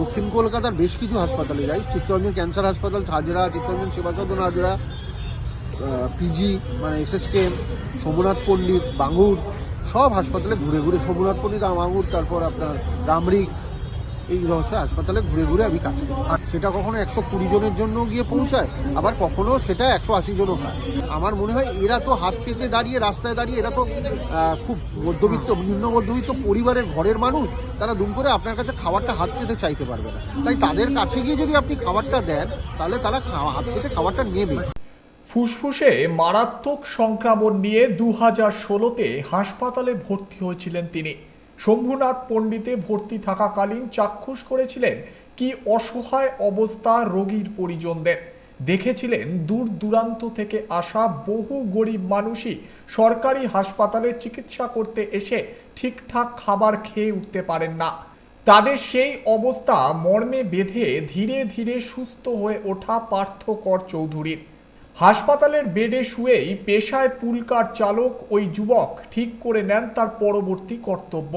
দক্ষিণ কলকাতার বেশ কিছু হাসপাতালে যাই চিত্তরঞ্জন ক্যান্সার হাসপাতাল হাজরা চিত্তরঞ্জন সেবা সদন হাজরা পিজি মানে এসএসকেএম সোমনাথ পণ্ডিত বাঙুর সব হাসপাতালে ঘুরে ঘুরে। সোমনাথ পণ্ডিত, বাঙ্গুর, তারপর আপনার রামরিক এই রহস্য হাসপাতালে ঘুরে ঘুরে আমি কাজ করি। আর সেটা কখনো একশো কুড়ি জনের জন্য গিয়ে পৌঁছায়, আবার কখনো সেটা একশো আশি জনও হয় আমার মনে হয় এরা তো হাত পেতে দাঁড়িয়ে, রাস্তায় দাঁড়িয়ে এরা তো খুব মধ্যবিত্ত, নিম্ন মধ্যবিত্ত পরিবারের ঘরের মানুষ, তারা দুম করে আপনার কাছে খাবারটা হাত পেতে চাইতে পারবে না। তাই তাদের কাছে গিয়ে যদি আপনি খাবারটা দেন, তাহলে তারা হাত পেতে খাবারটা নেবে। ফুসফুসে মারাত্মক সংক্রমণ নিয়ে দু হাজার ষোলোতে হাসপাতালে ভর্তি হয়েছিলেন তিনি। শম্ভুনাথ পণ্ডিতে ভর্তি থাকাকালীন চাক্ষুষ করেছিলেন কি অসহায় অবস্থা রোগীর পরিজনদের। দেখেছিলেন দূর দূরান্ত থেকে আসা বহু গরিব মানুষই সরকারি হাসপাতালে চিকিৎসা করতে এসে ঠিকঠাক খাবার খেয়ে উঠতে পারেন না। তাদের সেই অবস্থা মর্মে বেঁধে ধীরে ধীরে সুস্থ হয়ে ওঠা পার্থকর চৌধুরীর। হাসপাতালের বেডে শুয়েই পেশায় পুলকার চালক ওই যুবক ঠিক করে নেন তার পরবর্তী কর্তব্য।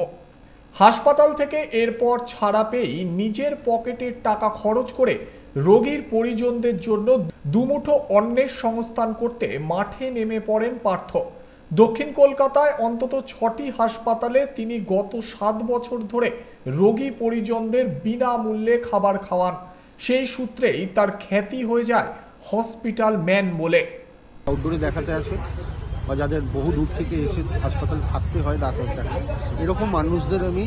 হাসপাতাল থেকে এরপর ছাড়া পেয়েই নিজের পকেটের টাকা খরচ করে রোগীর পরিজনদের জন্য দুমুঠো অন্নের সংস্থান করতে মাঠে নেমে পড়েন পার্থ। দক্ষিণ কলকাতায় অন্তত ছটি হাসপাতালে তিনি গত সাত বছর ধরে রোগী পরিজনদের বিনামূল্যে খাবার খাওয়ান। সেই সূত্রেই তার খ্যাতি হয়ে যায় হসপিটাল ম্যান বলে। আউটডোরে দেখাতে আসে বা যাদের বহু দূর থেকে এসে হাসপাতালে থাকতে হয়, ডাক্তার দেখা এরকম মানুষদের আমি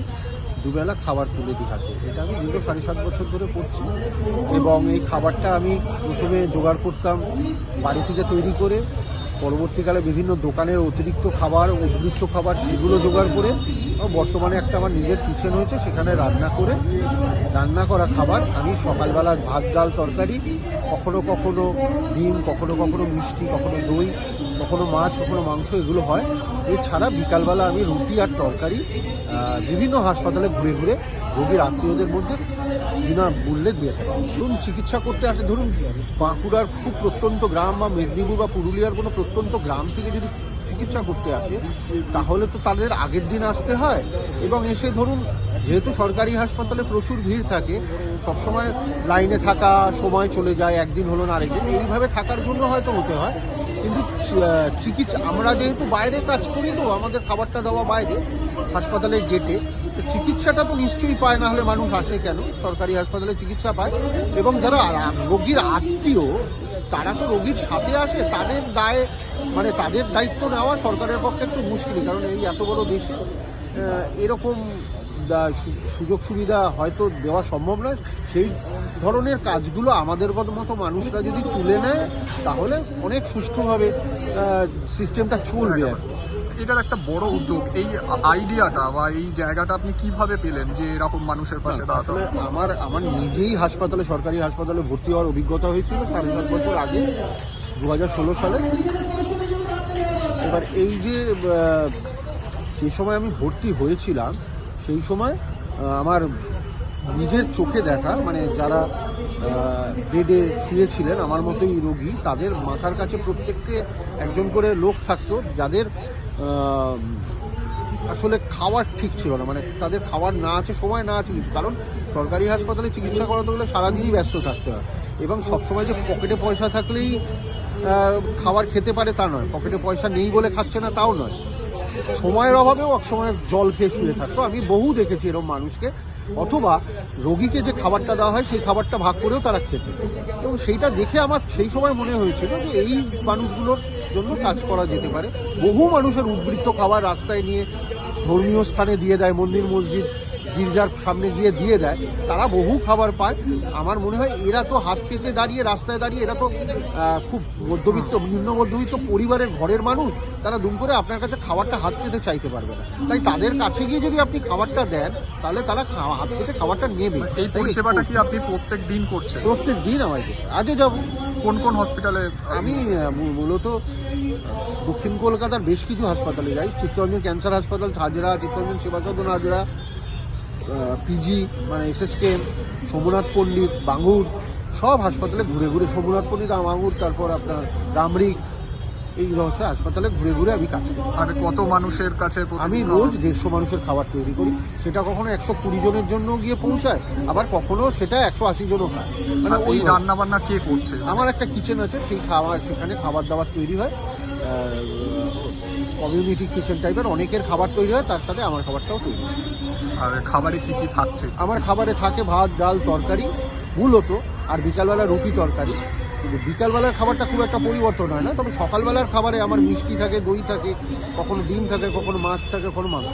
দুবেলা খাবার তুলে দিই হাতে এটা আমি দীর্ঘ সাড়ে সাত বছর ধরে করছি এবং এই খাবারটা আমি প্রথমে জোগাড় করতাম বাড়ি থেকে তৈরি করে পরবর্তীকালে বিভিন্ন দোকানের অতিরিক্ত খাবার উদ্বৃত্ত খাবার সেগুলো জোগাড় করে বর্তমানে একটা আমার নিজের কিচেন হয়েছে, সেখানে রান্না করে, রান্না করা খাবার। আমি সকালবেলার ভাত, ডাল, তরকারি, কখনো কখনো ডিম, কখনো কখনো মিষ্টি, কখনো দই, কখনো মাছ, কখনো মাংস, এগুলো হয়। এছাড়া বিকালবেলা আমি রুটি আর তরকারি বিভিন্ন হাসপাতালে ঘুরে ঘুরে রোগীর আত্মীয়দের মধ্যে বিনামূল্যে দিয়ে থাকে। ধরুন চিকিৎসা করতে আসে, ধরুন বাঁকুড়ার খুব প্রত্যন্ত গ্রাম বা মেদিনীপুর বা পুরুলিয়ার কোনো প্রত্যন্ত গ্রাম থেকে যদি চিকিৎসা করতে আসে, তাহলে তো তাদের আগের দিন আসতে হয় এবং এসে ধরুন যেহেতু সরকারি হাসপাতালে প্রচুর ভিড় থাকে, সবসময় লাইনে থাকা, সময় চলে যায়, একদিন হলো না আরেকদিন, এইভাবে থাকার জন্য হয়তো হতে হয়। কিন্তু চিকিৎসা, আমরা যেহেতু বাইরে কাজ করি তো, আমাদের খাবারটা দেওয়া বাইরে, হাসপাতালের গেটে চিকিৎসাটা তো নিশ্চয়ই পায় না হলে মানুষ আসে কেন? সরকারি হাসপাতালে চিকিৎসা পায়। এবং যারা রোগীর আত্মীয়, তারা তো রোগীর সাথে আসে, তাদের দায়ে মানে তাদের দায়িত্ব নেওয়া সরকারের পক্ষে একটু মুশকিল, কারণ এই এত বড় দেশে এরকম সুযোগ সুবিধা হয়তো দেওয়া সম্ভব নয়। সেই ধরনের কাজগুলো আমাদের মতো মানুষরা যদি তুলে নেয় তাহলে অনেক সুষ্ঠুভাবে সিস্টেমটা চলবে আর কি। এটার একটা বড় উদ্যোগ এই আইডিয়াটা বা এই জায়গাটা আপনি কীভাবে পেলেন যে এরকম মানুষের পাশে দাঁড়াতে আমার আমার নিজেই হাসপাতালে সরকারি হাসপাতালে ভর্তি হওয়ার অভিজ্ঞতা হয়েছিল সাড়ে সাত বছর আগে দু হাজার ষোলো সালে। এবার এই যে যে সময় আমি ভর্তি হয়েছিলাম সেই সময় আমার নিজের চোখে দেখা মানে যারা বেডে শুয়েছিলেন, আমার মতোই রোগী, তাদের মাথার কাছে প্রত্যেককে একজন করে লোক থাকতো, যাদের আসলে খাওয়ার ঠিক ছিল না মানে তাদের খাওয়ার না আছে, সময় না আছে কিছু। কারণ সরকারি হাসপাতালে চিকিৎসা করাতে গেলে সারাদিনই ব্যস্ত থাকতে হয়। এবং সবসময় যে পকেটে পয়সা থাকলেই খাবার খেতে পারে তা নয়। পকেটে পয়সা নেই বলে খাচ্ছে না, তাও নয়। সময়ের অভাবেও এক সময় জল খেয়ে শুয়ে থাকতো। আমি বহু দেখেছি এরকম মানুষকে, অথবা রোগীকে যে খাবারটা দেওয়া হয়, সেই খাবারটা ভাগ করেও তারা খেতে। এবং সেইটা দেখে আমার সেই সময় মনে হয়েছিল যে এই মানুষগুলোর জন্য কাজ করা যেতে পারে। বহু মানুষের উদ্বৃত্ত খাবার রাস্তায় নিয়ে ধর্মীয় স্থানে দিয়ে দেয় মন্দির, মসজিদ। গির্জার সামনে গিয়ে দিয়ে দেয় তারা বহু খাবার পায়। আমার মনে হয় এরা তো হাত পেতে দাঁড়িয়ে রাস্তায় দাঁড়িয়ে এরা তো খুব মধ্যবিত্ত নিম্ন মধ্যবিত্ত পরিবারের ঘরের মানুষ তারা দুম করে আপনার কাছে খাবারটা হাত পেতে চাইতে পারবে না। তাই তাদের কাছে গিয়ে যদি আপনি খাবারটা দেন তাহলে তারা হাত পেতে খাবারটা নেবে। এই পরিষেবাটা কি আপনি প্রত্যেক দিন করছেন? প্রত্যেক দিন হয়। আজও যাব। কোন কোন হসপিটালে আমি মূলত দক্ষিণ কলকাতার বেশ কিছু হাসপাতালে যাই। চিত্তরঞ্জন ক্যান্সার হাসপাতাল হাজরা চিত্তরঞ্জন সেবা সদন হাজরা পিজি মানে এসএসকেএম সোমনাথ পণ্ডিত বাঙুর সব হাসপাতালে ঘুরে ঘুরে সোমনাথ পণ্ডিত, বাঙ্গুর, তারপর আপনার রামরিক এই রহস্য হাসপাতালে ঘুরে ঘুরে আমি কাজ করি। আর কত মানুষের কাছে আমি রোজ দেড়শো মানুষের খাবার তৈরি করি। সেটা কখনো একশো কুড়ি জনের জন্য গিয়ে পৌঁছায় আবার কখনো সেটা একশো আশি জনও খায়। মানে ওই রান্না বান্না কে করছে? আমার একটা কিচেন আছে সেই খাবার সেখানে খাবার দাবার তৈরি হয়। কমিউনিটি কিচেন টাইপের অনেকের খাবার তৈরি হয় তার সাথে আমার খাবারটাও তৈরি হয়। আর খাবারে কি কি থাকছে? আমার খাবারে থাকে ভাত ডাল তরকারি ফুল হতো আর বিকালবেলা রুটি তরকারি। বিকালবেলার খাবারটা খুব একটা পরিবর্তন হয় না তবে সকালবেলার খাবারে আমার মিষ্টি থাকে, দই থাকে, কখনো ডিম থাকে, কখনো মাছ থাকে, কখনো মাংস।